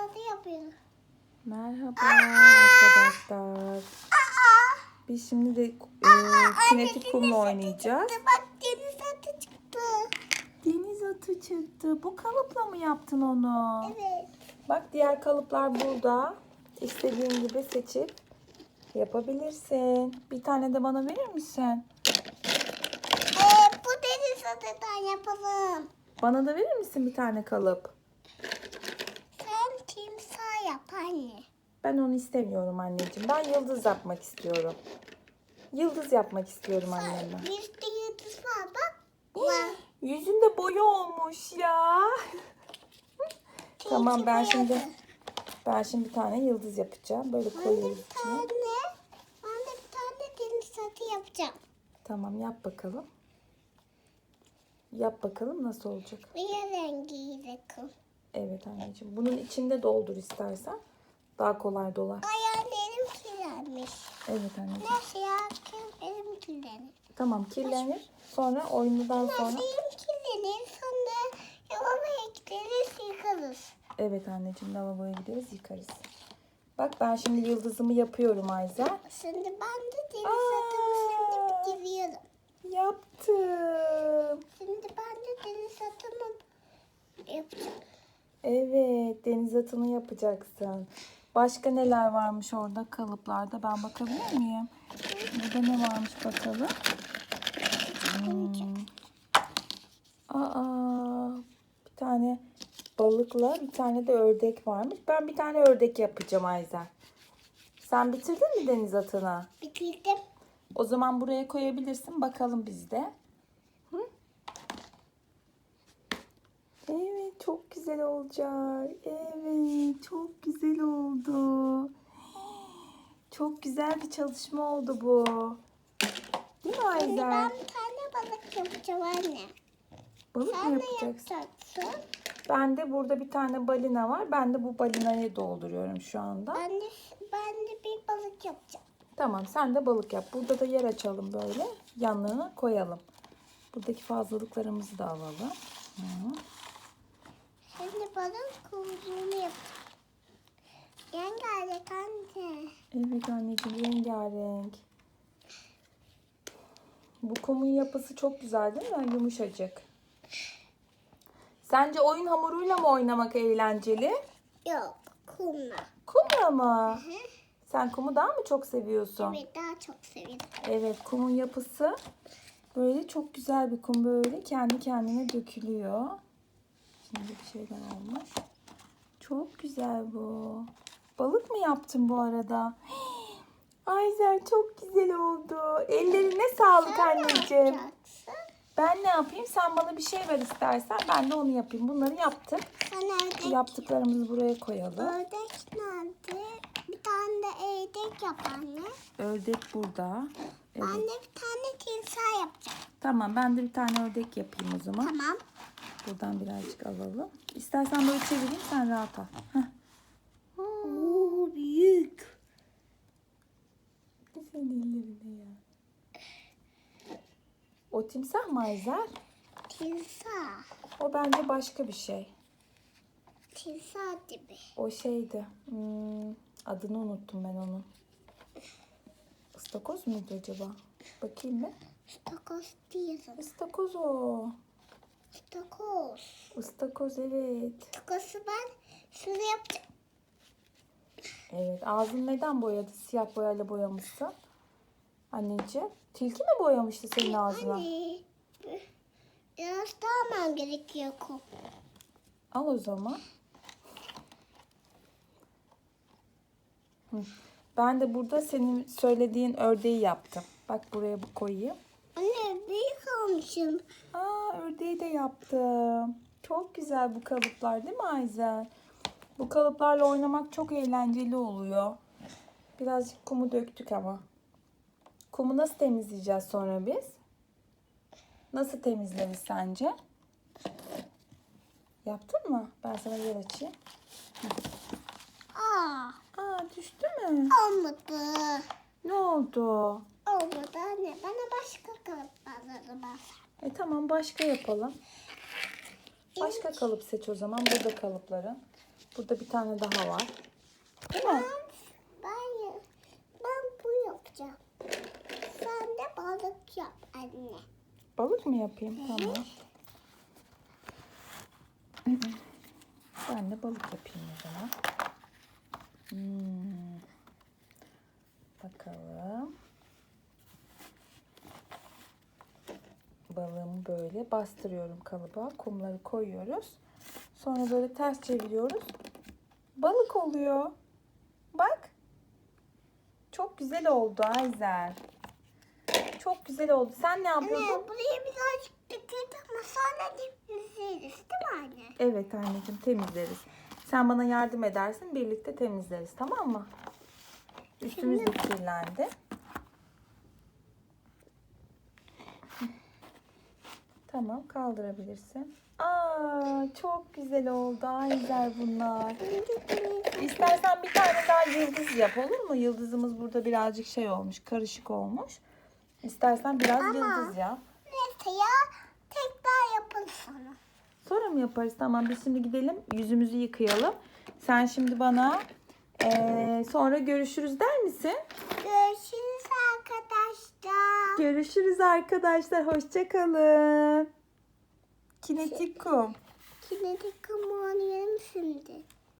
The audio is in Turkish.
tadı yapıyorum. Merhaba arkadaşlar. Biz şimdi de e, kinetik kumla oynayacağız. Bak deniz atı çıktı. Deniz atı çıktı. Bu kalıpla mı yaptın onu? Evet. Bak diğer kalıplar burada. İstediğin gibi seçip yapabilirsin. Bir tane de bana verir misin? Ee, bu deniz atıdan yapalım. Bana da verir misin bir tane kalıp? Sen timsah yap anne. Ben onu istemiyorum anneciğim. Ben yıldız yapmak istiyorum. Yıldız yapmak istiyorum annemle. Yüzde yıldız var bak. Var. Yüzünde boya olmuş ya. tamam ben şimdi ben şimdi bir tane yıldız yapacağım. Böyle koyuyoruz bir içine. tane, ben de bir tane deniz atı yapacağım. Tamam yap bakalım. Yap bakalım nasıl olacak. Bir rengiyle kum. Evet anneciğim. Bunun içinde doldur istersen. Daha kolay dolar. Ayağım kirlenmiş. Evet anneciğim. Nasıl ya? Elim kirlenir? Tamam kirlenir. Sonra oyundan sonra. Nasıl kirlenir? Sonra lavaboya gideriz yıkarız. Evet anneciğim lavaboya gideriz yıkarız. Bak ben şimdi yıldızımı yapıyorum Ayza. Şimdi ben de deniz atımı şimdi bitiriyorum. Yaptım. Şimdi ben de deniz atımı yapacağım. Evet deniz atını yapacaksın. Başka neler varmış orada kalıplarda ben bakabilir miyim? Burada ne varmış bakalım. Hmm. Aa, bir tane balıkla bir tane de ördek varmış. Ben bir tane ördek yapacağım Ayza. Sen bitirdin mi deniz atını? Bitirdim. O zaman buraya koyabilirsin. Bakalım biz de. Evet çok güzel olacak. Evet çok güzel oldu. Çok güzel bir çalışma oldu bu. Değil mi Şimdi Ayza? ben bir tane balık yapacağım anne. Balık Sen mı yapacaksın? yapacaksın? Ben de burada bir tane balina var. Ben de bu balinayı dolduruyorum şu anda. Ben de, ben de bir balık yapacağım. Tamam sen de balık yap. Burada da yer açalım böyle. Yanlarına koyalım. Buradaki fazlalıklarımızı da alalım. Hı. Şimdi balın kuyruğunu yapacağım. Yengeyle anne. Evet anneciğim rengarenk. Bu kumun yapısı çok güzel değil mi? Yumuşacık. Sence oyun hamuruyla mı oynamak eğlenceli? Yok kumla. Kumla mı? Sen kumu daha mı çok seviyorsun? Evet daha çok seviyorum. Evet kumun yapısı böyle çok güzel bir kum böyle kendi kendine dökülüyor. Şimdi bir şeyler olmuş. Çok güzel bu. Balık mı yaptın bu arada? Ayzer çok güzel oldu. Ellerine sağlık anneciğim. Yapacaksın. Ben ne yapayım? Sen bana bir şey ver istersen ben de onu yapayım. Bunları yaptık. Sen ördek, yaptıklarımızı buraya koyalım. ördek nerede? Bir tane de ördek yap anne. Ördek burada. Evet. Ben de bir tane timsah yapacağım. Tamam ben de bir tane ördek yapayım o zaman. Tamam. Buradan birazcık alalım. İstersen böyle çevireyim sen rahat al. Heh. Oo büyük. Güzel ellerine ya. O timsah mı Ayzer? Timsah. O bence başka bir şey. Timsah gibi. O şeydi. Hmm, adını unuttum ben onun. Istakoz muydu acaba? Bakayım bir. Stakoz diyorsun. Istakoz o. Stakoz. Istakoz evet. Stakozu ben şunu yapacağım. Evet ağzını neden boyadı? Siyah boyayla boyamışsın. Anneciğim. Tilki mi boyamıştı senin ağzına? Anne. Biraz daha almam gerekiyor kum. Al o zaman. Hı. Ben de burada senin söylediğin ördeği yaptım. Bak buraya bu koyayım. Anne büyük olmuşum. Aa de yaptım. Çok güzel bu kalıplar değil mi Ayzel? Bu kalıplarla oynamak çok eğlenceli oluyor. Birazcık kumu döktük ama. Kumu nasıl temizleyeceğiz sonra biz? Nasıl temizleriz sence? Yaptın mı? Ben sana yer açayım. Aa, Aa düştü mü? olmadı. Ne oldu? Olmadı anne. Bana başka kalıpları bas. E tamam başka yapalım. Başka kalıp seç o zaman. Burada kalıpların. Burada bir tane daha var. Değil mi? Ben, ben bu yapacağım. Sen de balık yap anne. Balık mı yapayım? Tamam. Ben de balık yapayım o zaman. Hmm. Bakalım. Böyle bastırıyorum kalıba. Kumları koyuyoruz. Sonra böyle ters çeviriyoruz. Balık oluyor. Bak. Çok güzel oldu Ayzer. Çok güzel oldu. Sen ne yapıyordun? Anne buraya birazcık döküldü ama sonra temizleriz değil mi anne? Evet anneciğim temizleriz. Sen bana yardım edersin birlikte temizleriz tamam mı? Üstümüz de kirlendi. Tamam kaldırabilirsin. Aa çok güzel oldu Ayzer bunlar. İstersen bir tane daha yıldız yap olur mu? Yıldızımız burada birazcık şey olmuş karışık olmuş. İstersen biraz Ama- yıldız yap. Neyse ya tekrar yapın sana. Sonra mı yaparız? Tamam biz şimdi gidelim yüzümüzü yıkayalım. Sen şimdi bana eee, sonra görüşürüz der misin? Görüşürüz. Görüşürüz arkadaşlar. Hoşçakalın. Kinetik kum. Kinetik kamuğunu yerim şimdi.